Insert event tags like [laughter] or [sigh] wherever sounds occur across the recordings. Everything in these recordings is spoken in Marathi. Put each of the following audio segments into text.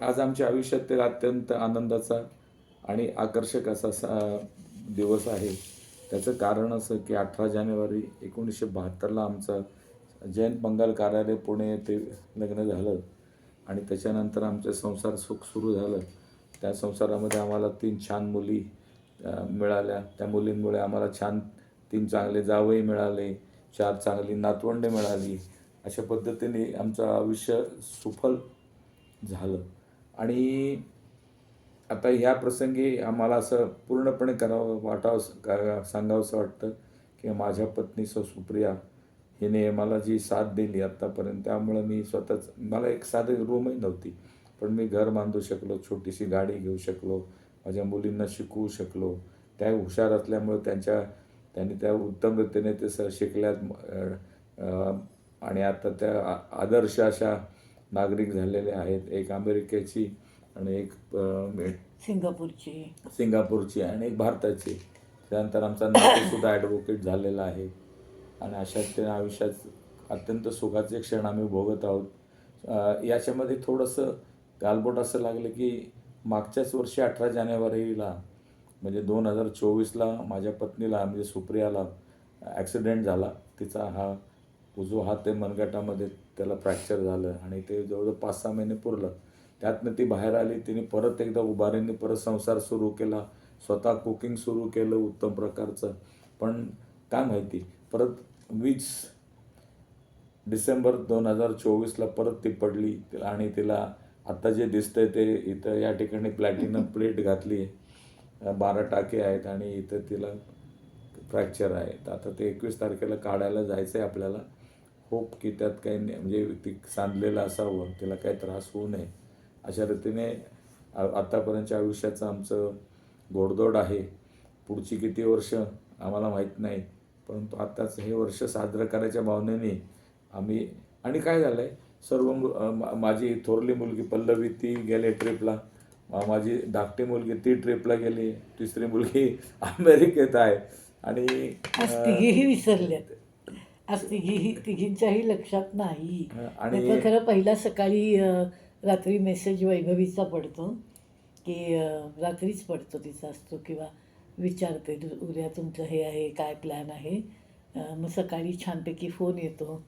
आज आमच्या आयुष्यातील अत्यंत आनंदाचा आणि आकर्षक असा सा दिवस आहे. त्याचं कारण असं की अठरा जानेवारी एकोणीसशे बहात्तरला आमचं जयंत बंगाल कार्यालय पुणे येथे लग्न झालं आणि त्याच्यानंतर आमचं संसार सुख सुरू झालं. त्या संसारामध्ये आम्हाला तीन छान मुली मिळाल्या. त्या मुलींमुळे आम्हाला छान तीन चांगले जावई मिळाले चार चांगली नातवंडे मिळाली. अशा पद्धतीने आमचं आयुष्य सुफल झालं. आणि आता ह्या प्रसंगी आम्हाला असं पूर्णपणे करावं वाटावं का सांगावंसं वाटतं की माझ्या पत्नी सौ सुप्रिया हिने मला जी साथ दिली आत्तापर्यंत त्यामुळं मी स्वतःच मला एक साधे रूमही नव्हती. पण मी घर बांधू शकलो छोटीशी गाडी घेऊ शकलो माझ्या मुलींना शिकवू शकलो. त्या हुशार असल्यामुळे त्यांच्या त्यांनी त्या उत्तम रीतीने ते स शिकल्यात. आणि आता त्या आ- आदर्श अशा नागरिक झालेले आहेत. एक अमेरिकेची आणि एक सिंगापूरची. सिंगापूरची आणि एक भारताची. त्यानंतर आमचा नातूसुद्धा [coughs] ॲडव्होकेट झालेला आहे. आणि अशा त्या आयुष्यात अत्यंत सुखाचे क्षण आम्ही भोगत आहोत. याच्यामध्ये थोडंसं गालबोट असं लागलं की मागच्याच वर्षी अठरा जानेवारीला म्हणजे दोन हजार चोवीसला माझ्या पत्नीला म्हणजे सुप्रियाला ॲक्सिडेंट झाला. तिचा हा उजवा हात ते मनगटामध्ये त्याला फ्रॅक्चर झालं आणि ते जवळजवळ पाच सहा महिने पुरलं. त्यातनं ती बाहेर आली तिने परत एकदा उभारीने परत संसार सुरू केला. स्वतः कुकिंग सुरू केलं उत्तम प्रकारचं. पण काय माहिती परत वीस डिसेंबर दोन हजार चोवीसला परत ती पडली आणि तिला आत्ता जे दिसतंय ते इथं या ठिकाणी प्लॅटिनम प्लेट घातली आहे बारा टाके आहेत आणि इथं तिला फ्रॅक्चर आहे. तर आता ते एकवीस तारखेला काढायला जायचं आहे आपल्याला. होप की त्यात काही नाही म्हणजे ती सांधलेलं असावं तिला काही त्रास होऊ नये. अशा रीतीने आत्तापर्यंतच्या आयुष्याचं आमचं गोडदोड आहे. पुढची किती वर्ष आम्हाला माहीत नाही परंतु आत्ताच हे वर्ष साजरं करायच्या भावनेने आम्ही आणि काय झालं आहे सर्व मा- माझी थोरली मुलगी पल्लवी ती गेले ट्रिपला. माझी धाकटी मुलगी ती ट्रिपला गेली. तिसरी मुलगी [laughs] अमेरिकेत आहे. आणि आज विसरल्यात आज तिघीही तिघींच्याही लक्षात नाही. आणि खरं पहिला सकाळी रात्री मेसेज वैभवीचा पडतो की रात्रीच पडतो तिचा असतो किंवा विचारते "दु- उद्या तुमचं हे आहे काय प्लॅन आहे? मग सकाळी छानपैकी फोन येतो.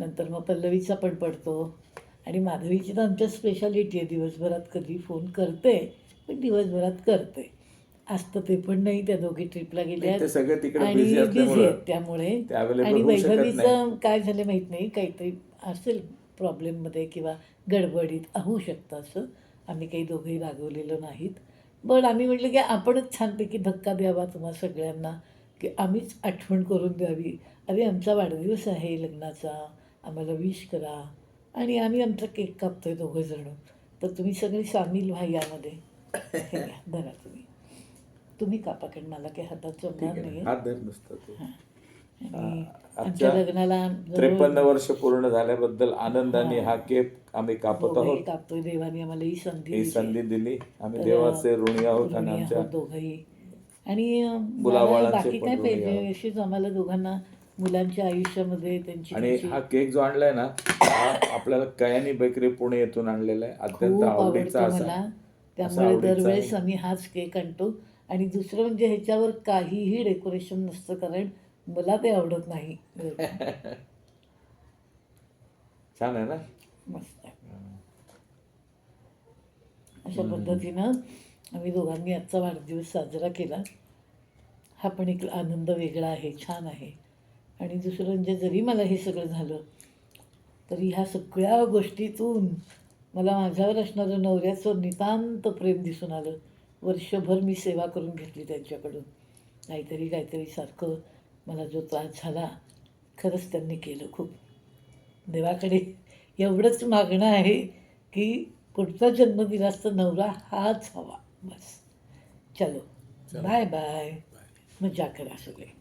नंतर मग पल्लवीचा पण पडतो. आणि माधवीची तर आमच्या स्पेशालिटी आहे दिवसभरात कधी फोन करते पण दिवसभरात करते. असतं ते पण नाही त्या दोघी ट्रिपला गेल्या ते सगळे तिकडे आणि बिझी आहेत त्यामुळे. ते available आणि होऊ शकत. वैभवीचं काय झालं माहीत नाही काहीतरी असेल प्रॉब्लेममध्ये किंवा गडबडीत होऊ शकतं असं. आम्ही काही दोघंही रागवलेलो नाहीत. पण आम्ही म्हटलं की आपणच छानपैकी धक्का द्यावा तुम्हा सगळ्यांना की आम्हीच आठवण करून द्यावी. अरे आमचा वाढदिवस आहे लग्नाचा आम्हाला विश करा. आणि आम्ही आमचा केक कापतोय दोघं जण. तर तुम्ही सगळे सामील व्हा यामध्ये. हे घ्या, धरा तुम्ही. तुम्ही कापा कारण मला काही हातात जमणार नाही हात धर नुसतं आमच्या आजच्या लग्नाला त्रेपन्न वर्ष पूर्ण झाल्याबद्दल आनंदाने हा. केक आम्ही कापत आहोत. कापतोय. देवाने आम्हाला ही संधी ही. संधी दिली. आम्ही देवाचे ऋणी आहोत आणि आमच्या दोघंही. आणि बाकी काय पाहिजे. अशीच आम्हाला दोघांना मुलांच्या आयुष्यामध्ये त्यांची आणि हा केक जो आणलाय ना हा आपल्याला कयानी बेकरी पुणे येथून आणलेला आहे. अत्यंत आवडीचा असा त्यामुळे दरवेळेस. आम्ही हाच केक आणतो. आणि दुसरं म्हणजे ह्याच्यावर काहीही डेकोरेशन नसतं कारण मला ते आवडत नाही. छान आहे ना? मस्त आहे. अशा पद्धतीनं आम्ही दोघांनी आजचा वाढदिवस साजरा केला. हा पण एक आनंद वेगळा आहे छान आहे. आणि दुसरं म्हणजे जरी मला हे सगळं झालं तरी ह्या सगळ्या गोष्टीतून मला माझ्यावर असणारं नवऱ्याचं नितांत प्रेम दिसून आलं. वर्षभर मी सेवा करून घेतली त्यांच्याकडून. काहीतरी काहीतरी सारखं मला जो त्रास झाला खरंच त्यांनी केलं खूप. देवाकडे एवढंच मागणं आहे की पुढचा जन्म दिला असता नवरा हाच हवा. बस. चलो. Bye bye. मजा करा सगळे.